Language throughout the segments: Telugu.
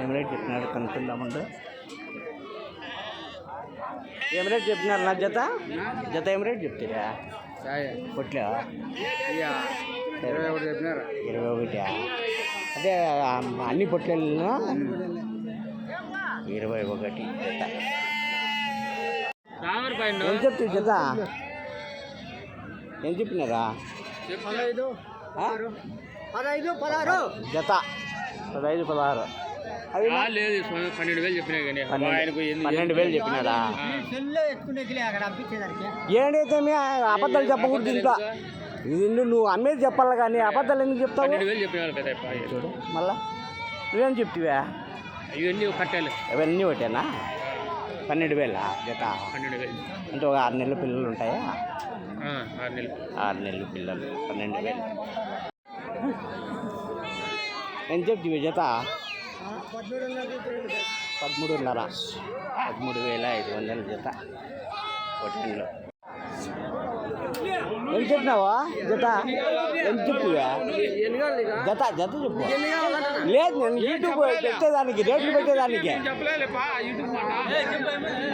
ఏం రేట్ చెప్పినారు కనుక్కుందామంటే ఏం రేట్ చెప్పినారు నా జత? జత ఏం రేట్ చెప్తారా కొట్లా? ఇరవై ఒకటి చెప్పినారు. ఇరవై ఒకటి అదే అన్ని పొట్లేళ్ళను ఇరవై ఒకటి జత. ఏం చెప్తారు జత? ఏం చెప్పినారా? జత. పదహైదు పదహారు. లేదు పన్నెండు వేలు చెప్పినా కానీ పన్నెండు వేలు చెప్పినాడా? ఏంటైతే అబద్ధాలు చెప్పకూడదు ఇంట్లో ఇది నువ్వు అమ్మేది చెప్పాలి కానీ అబద్ధాలు ఎందుకు చెప్తావు? చూడు మళ్ళా. నువ్వేం చెప్తివా? ఇవన్నీ కట్టాలి. అవన్నీ ఒకటేనా? పన్నెండు వేల? జత? పన్నెండు వేలు. అంటే ఒక ఆరు నెలల పిల్లలు ఉంటాయా? ఆరు నెలలు. ఆరు నెలల పిల్లలు పన్నెండు వేలు. ఎంత చెప్తివి జత పదమూడున్నర. పదమూడు వేల ఐదు వందల జత పొట్టెన్లో ఏం చెప్పినావా? జత? ఎంత చెప్తివా జత జత చెప్పు. లేదు నేను యూట్యూబ్ పెట్టేదానికి రేట్లు పెట్టేదానికి.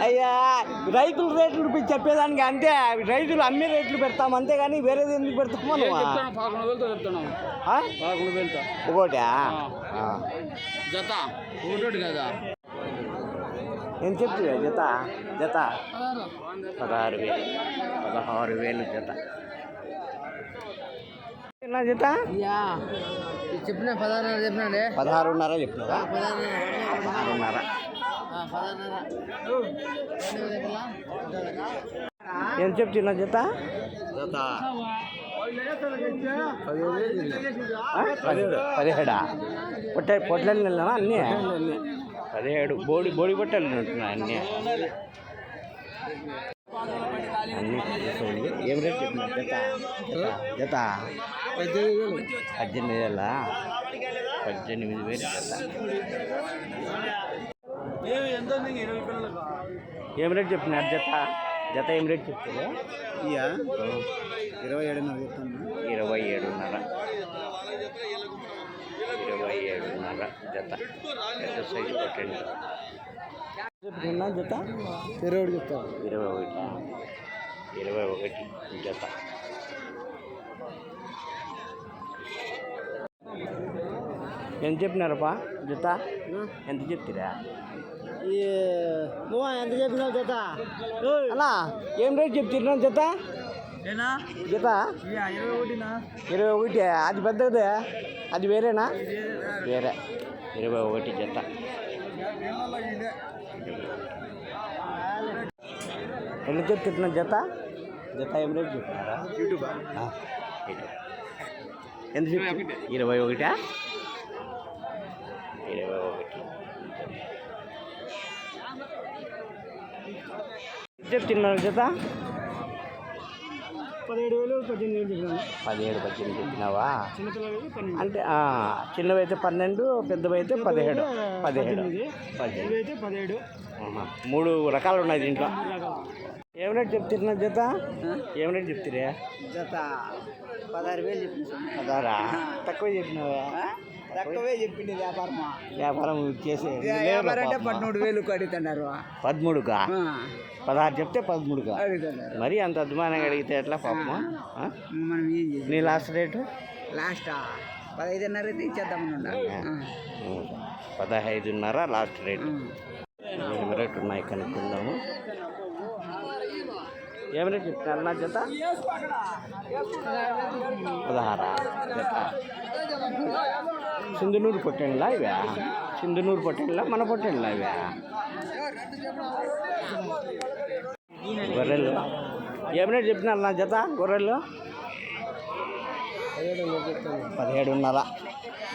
అయ్యా రైతుల రేట్లు చెప్పేదానికి అంతే రైతులు అమ్మే రేట్లు పెడతాం అంతేగాని వేరేది ఎందుకు పెడతామా చెప్తున్నాం ఒకటా. జత. ఒకటి కదా. ఏం చెప్తివా జత జత. పదహారు వేలు పదహారు వేలు జత. నా జత చెప్పిన పదహారు చెప్పినాడే? పదహారున్నర చెప్పినావా? పదహారున్నర. ఏం చెప్తున్నా జత ఆ? పదిహేడా. పొట్ట పొట్లలు నెలనా అన్నీ? పదిహేడు. బోడి బోడి పొట్టలు ఉంటున్నాయి అన్నీ. అన్నీ. ఏం రేట్ చెప్పిన జత జత జత పద్దెనిమిది వేల పద్దెనిమిది వేలు. జత ఏం రేట్ చెప్పినారు జత జత ఏం రేట్ చెప్తారు ఇరవై ఏడున్నర చెప్తాను ఇరవై ఏడున్నర. ఇరవై ఏడున్నర జత. పెద్ద సైజు కొట్టండి. చెప్తున్నా జత? ఇరవై ఒకటి చెప్తాను ఇరవై ఒకటి. ఇరవై ఒకటి జత. ఎంత చెప్పినారప్పా జత? ఎంత చెప్తారా ఎంత చెప్పినావు జత? అన్నా ఏం రేట్ చెప్తున్నా జత? జత? ఇరవై ఒకటినా? ఇరవై ఒకటి. అది పెద్దదే. అది వేరేనా? వేరే. ఇరవై ఒకటి జత. ఎన్ని చెప్తున్నా జత? జత ఏం రేట్ చెప్తున్నారా. ఎంత చెప్తు ఇరవై ఒకటా. ఇరవై ఒకటి చెప్తున్నారు జత పదిహేడు వేలు పద్దెనిమిది పదిహేడు పద్దెనిమిది చెప్పినావా? అంటే చిన్నవైతే పన్నెండు పెద్దవైతే పదిహేడు. పదిహేడు. పదిహేడు. ఆహా. మూడు రకాలు ఉన్నాయి దీంట్లో. ఏం రేట్ చెప్తున్నా జత ఏం రేట్ చెప్తురే జత పదహారు వేలు చెప్పింది అదారా తక్కువ చెప్పినావా? తక్కువే చెప్పింది వ్యాపారమా. వ్యాపారం చేసే వ్యాపారం అంటే పదమూడు వేలు అడుగుతున్నారు పదమూడుగా పదహారు చెప్తే పదమూడుగా మరి అంత అద్మానంగా అడిగితే ఎట్లా పాపమా? మనం ఏం చేసి నీ లాస్ట్ రేటు లాస్ట్? పదహైదున్నర అయితే ఇచ్చేద్దామని ఉండాలి ఉం. పదహైదున్నర లాస్ట్ రేటు రేట్ ఉన్నాయి కనుక్కుందాము. ఏం రేట్ చెప్తున్నారు నా జత? పదహారా జత. సింధునూరు పొట్టెన్లా ఇవే? సింధునూరు పొట్టెన్లా మన పొట్టెన్లా ఇవే? గొర్రెలు. ఏం రేట్ చెప్తున్నారు నా జత గొర్రెలు. పదిహేడున్నర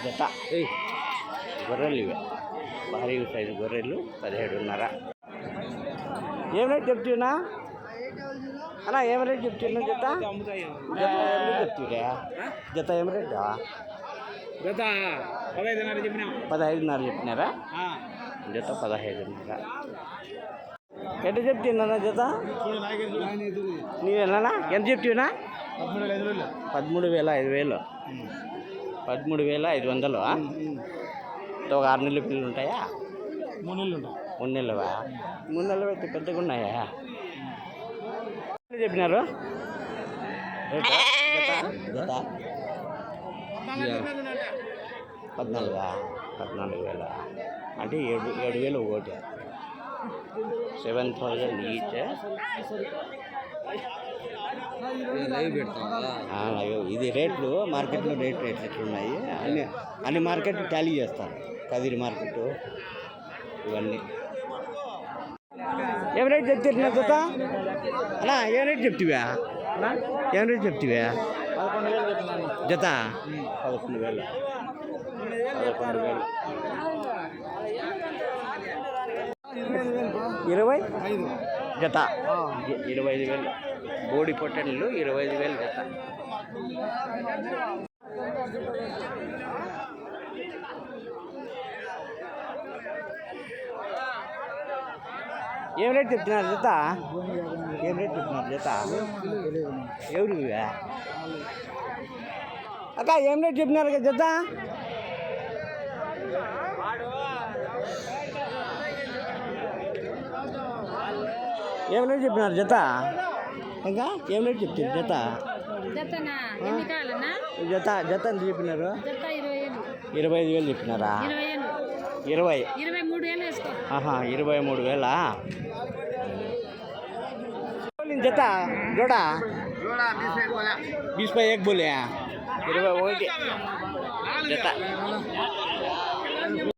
జత. గొర్రెలు ఇవే. భారీ సైజు గొర్రెలు పదిహేడున్నర. ఏం రేట్ చెప్తున్నా. అన్నా ఏం రేట్ చెప్తున్నా జత? జత చెప్తురా జత ఏం రేటా? గత పదహైదున్నర చెప్పినా. పదహైదున్నర చెప్పినారా? జత పదహైదున్నర. ఎట్ట చెప్తున్నా జత? నీవేనా ఎంత చెప్తున్నా పదమూడు వేల ఐదు వేలు పదమూడు వేల ఐదు వందలు? ఒక ఆరు నెలల పిల్లలు ఉంటాయా? మూడు నెలలు ఉంటాయి. మూడు నెలలువా మూడు నెలలు అయితే పెద్దగా ఉన్నాయా? చెప్పినారు? పద్నాలుగా పద్నాలుగు వేల. అంటే ఏడు ఏడు వేలు ఒకటి. Seven thousand each. అయ్యో, ఇది రేట్లు మార్కెట్లో రేట్ రేట్లు ఎట్లున్నాయి? అన్ని అన్ని మార్కెట్ టాలీ చేస్తారు. కదిరి మార్కెట్ ఇవన్నీ. ఏం రేట్ నా జత? అలా ఏం రేట్ చెప్తివా? ఏం రేట్ చెప్తివా? జత? పదకొండు వేలు పదకొండు వేలు ఇరవై? జత? ఇరవై ఐదు వేలు. బోడి పొట్టెళ్ళు ఇరవై ఐదు వేలు జత. ఏం రేట్ చెప్తున్నారు జత? ఏం రేట్ చెప్తున్నారు జత? ఎవరు? అక్క ఏం రేట్ చెప్పినారు కదా జత? ఏం రేట్ చెప్పినారు జత? ఇంకా ఏం రేట్ చెప్తారు జత? జత జత ఎంత చెప్పినారు? ఇరవై ఐదు. వేలు చెప్పినారా? ఇరవై ಆಹಾ ಇರುವೆ ಮೂರು ವೇಲ. ನಿನ್ನ ಜೊತೆ? ಜೋಡ? ಬೀಸ್ ಬಾಯ್ ಹೇಗೆ ಬೋಲಿಯಾ ಇರುವೆ ಹೋಗಿ. ಜೊತೆ.